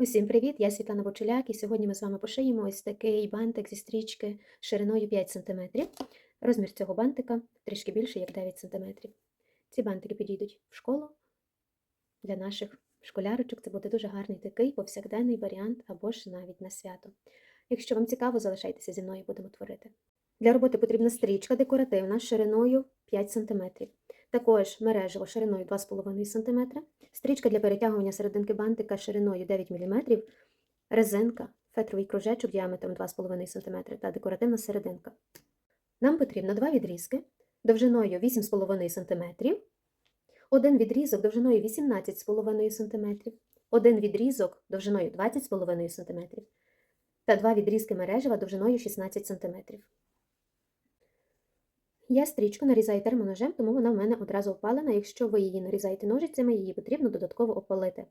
Усім привіт! Я Світлана Бочеляк, і сьогодні ми з вами пошиємо ось такий бантик зі стрічки шириною 5 см. Розмір цього бантика трішки більше, як 9 см. Ці бантики підійдуть в школу для наших школярочок. Це буде дуже гарний такий повсякденний варіант або ж навіть на свято. Якщо вам цікаво, залишайтеся зі мною, будемо творити. Для роботи потрібна стрічка декоративна шириною 5 см. Також мережево шириною 2,5 см, стрічка для перетягування серединки бантика шириною 9 мм, резинка, фетровий кружечок діаметром 2,5 см та декоративна серединка. Нам потрібно два відрізки довжиною 8,5 см, один відрізок довжиною 18,5 см, один відрізок довжиною 20,5 см та два відрізки мережева довжиною 16 см. Я стрічку нарізаю термоножем, тому вона в мене одразу опалена. Якщо ви її нарізаєте ножицями, її потрібно додатково опалити.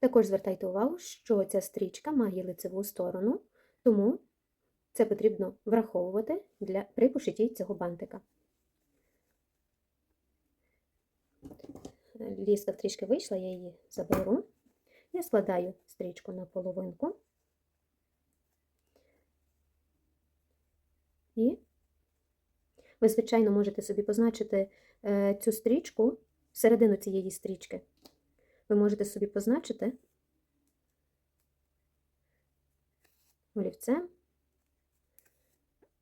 Також звертайте увагу, що ця стрічка має лицеву сторону, тому це потрібно враховувати для, при пошитті цього бантика. Ліска трішки вийшла, я її заберу. Я складаю стрічку на половинку і ви, звичайно, можете собі позначити е, цю стрічку, середину цієї стрічки. Ви можете собі позначити олівцем,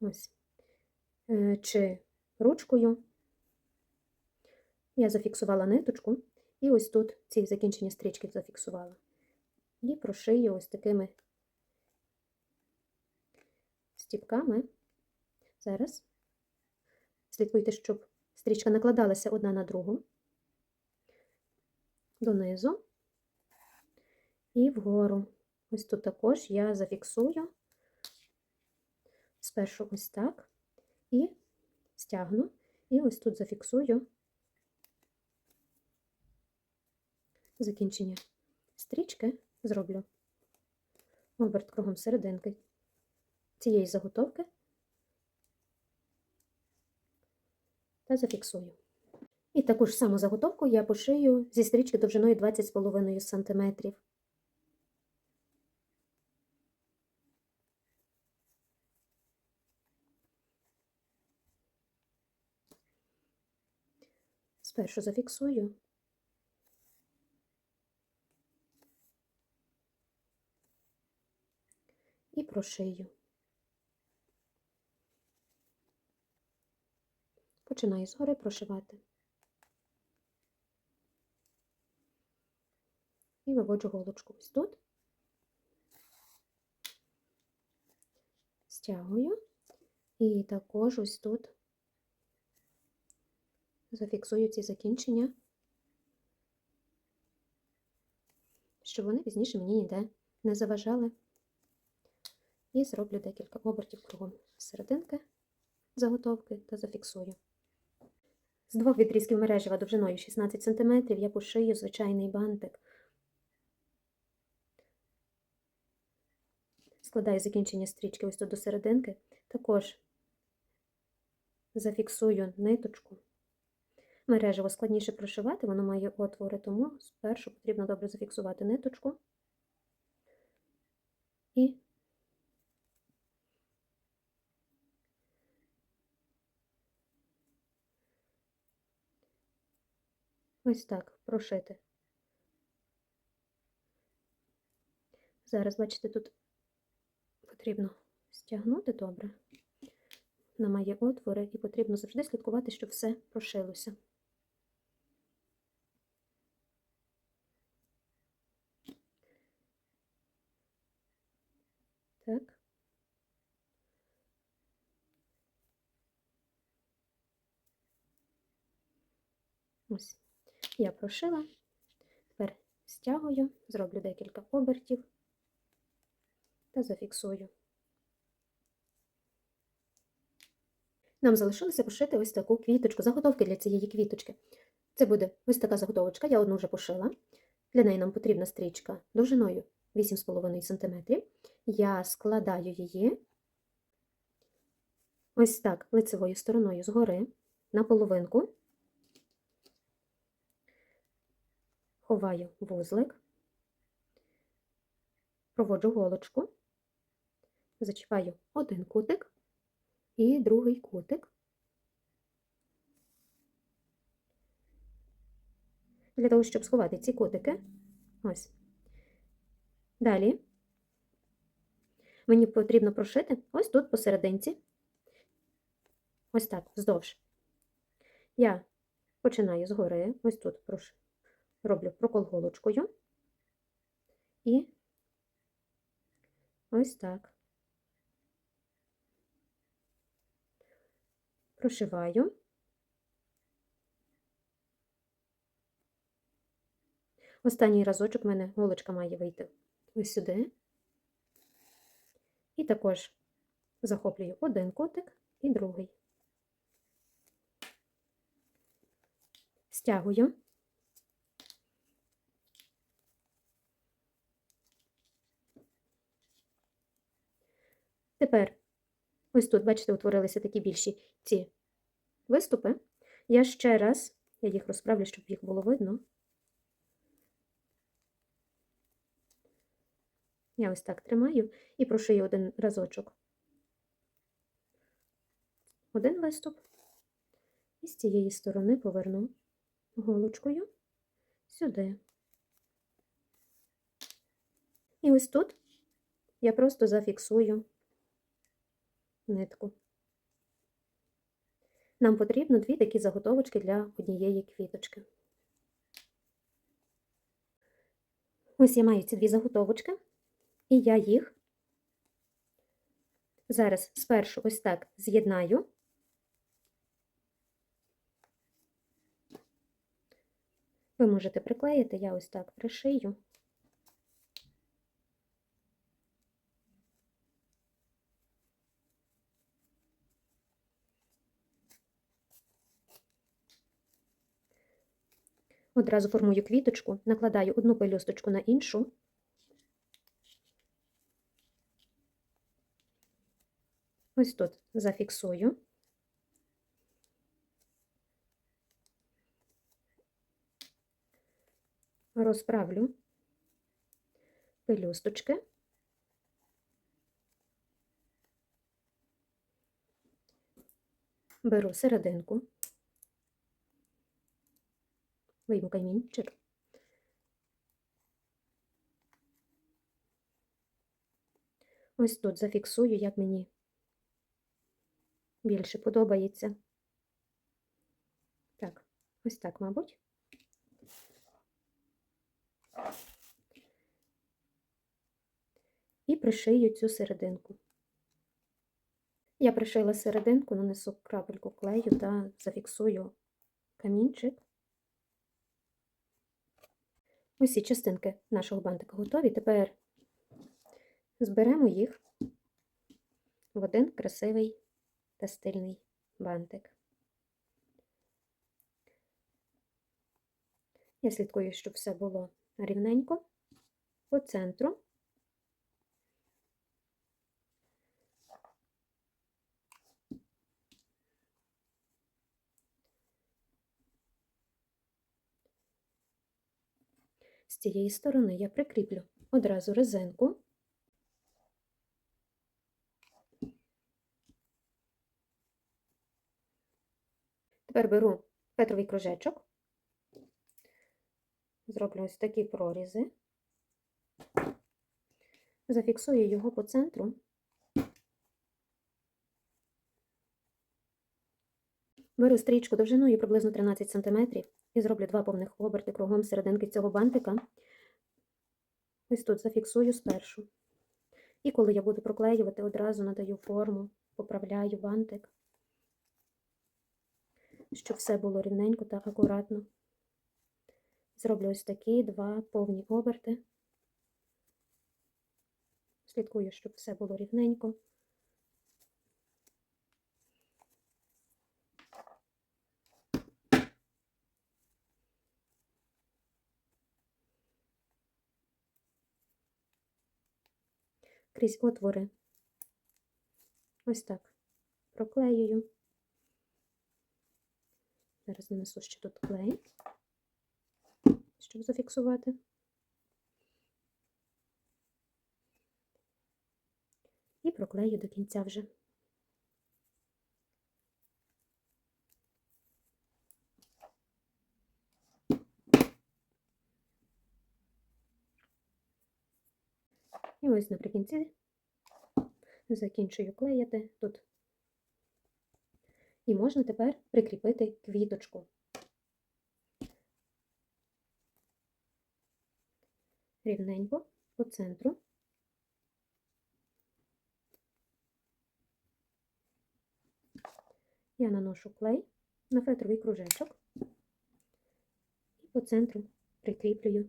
ось, е, чи ручкою. Я зафіксувала ниточку, і ось тут ці закінчення стрічки зафіксувала. І прошию ось такими стіпками. Зараз. Слідкуйте, щоб стрічка накладалася одна на другу, донизу. І вгору. Ось тут також я зафіксую. Спершу ось так, і стягну, і ось тут зафіксую закінчення стрічки, зроблю. Оберт кругом серединки цієї заготовки. Та зафіксую. І таку ж саму заготовку я пошию зі стрічки довжиною 20,5 см. Спершу зафіксую. І прошию. Починаю згори прошивати. І виводжу голочку ось тут, стягую, і також ось тут зафіксую ці закінчення, щоб вони пізніше мені ніде не заважали. І зроблю декілька обертів кругом серединки заготовки та зафіксую. З двох відрізків мережева довжиною 16 см я пошию звичайний бантик. Складаю закінчення стрічки ось тут до серединки, також зафіксую ниточку. Мережево складніше прошивати, воно має отвори, тому спершу потрібно добре зафіксувати ниточку і Ось так прошити. Зараз, бачите, тут потрібно стягнути добре. Вона має отвори, і потрібно завжди слідкувати, щоб все прошилося. Так. Ось. Я прошила, тепер стягую, зроблю декілька обертів та зафіксую. Нам залишилося пошити ось таку квіточку, заготовки для цієї квіточки. Це буде ось така заготовочка, я одну вже пошила. Для неї нам потрібна стрічка довжиною 8,5 см. Я складаю її ось так лицевою стороною згори на половинку. Ховаю вузлик, проводжу голочку, зачіпаю один кутик і другий кутик. Для того, щоб сховати ці кутики. Ось. Далі мені потрібно прошити ось тут посерединці. Ось так, вздовж. Я починаю згори, ось тут прошу, роблю прокол голочкою. І ось так. Прошиваю. Останній разочок в мене голочка має вийти ось сюди. І також захоплюю один кутик і другий. Стягую. Тепер, ось тут, бачите, утворилися такі більші ці виступи. Я ще раз, я їх розправлю, щоб їх було видно. Я ось так тримаю і прошию один разочок. Один виступ. І з цієї сторони поверну голочкою сюди. І ось тут я просто зафіксую нитку. Нам потрібно дві такі заготовочки для однієї квіточки. Ось я маю ці дві заготовочки, і я їх зараз спершу ось так з'єднаю. Ви можете приклеїти, я ось так пришию. Одразу формую квіточку, накладаю одну пелюсточку на іншу. Ось тут зафіксую. Розправлю пелюсточки. Беру серединку. Вийму камінчик. Ось тут зафіксую, як мені більше подобається. Так, ось так, мабуть. І пришию цю серединку. Я пришила серединку, нанесу крапельку клею та зафіксую камінчик. Усі частинки нашого бантика готові. Тепер зберемо їх в один красивий та стильний бантик. Я слідкую, щоб все було рівненько по центру. З цієї сторони я прикріплю одразу резинку. Тепер беру петровий кружечок, зроблю ось такі прорізи, зафіксую його по центру. Беру стрічку довжиною приблизно 13 см і зроблю два повних оберти кругом серединки цього бантика. Ось тут зафіксую спершу. І коли я буду проклеювати, одразу надаю форму, поправляю бантик, щоб все було рівненько та акуратно. Зроблю ось такі два повні оберти. Слідкую, щоб все було рівненько. крізь отвори. Ось так проклеюю. Зараз нанесу ще тут клей, щоб зафіксувати. І проклею до кінця вже. І ось наприкінці закінчую клеїти тут. І можна тепер прикріпити квіточку. Рівненько по центру. Я наношу клей на фетровий кружечок і по центру прикріплюю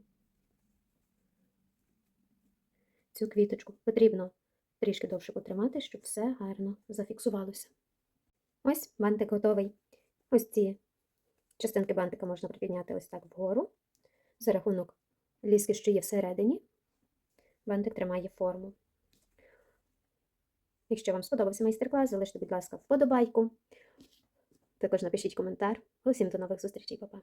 цю квіточку. Потрібно трішки довше потримати, щоб все гарно зафіксувалося. Ось бантик готовий. Ось ці частинки бантика можна припідняти ось так вгору. За рахунок ліски, що є всередині, бантик тримає форму. Якщо вам сподобався майстер-клас, залиште, будь ласка, вподобайку. Також напишіть коментар. Усім до нових зустрічей, Па-па!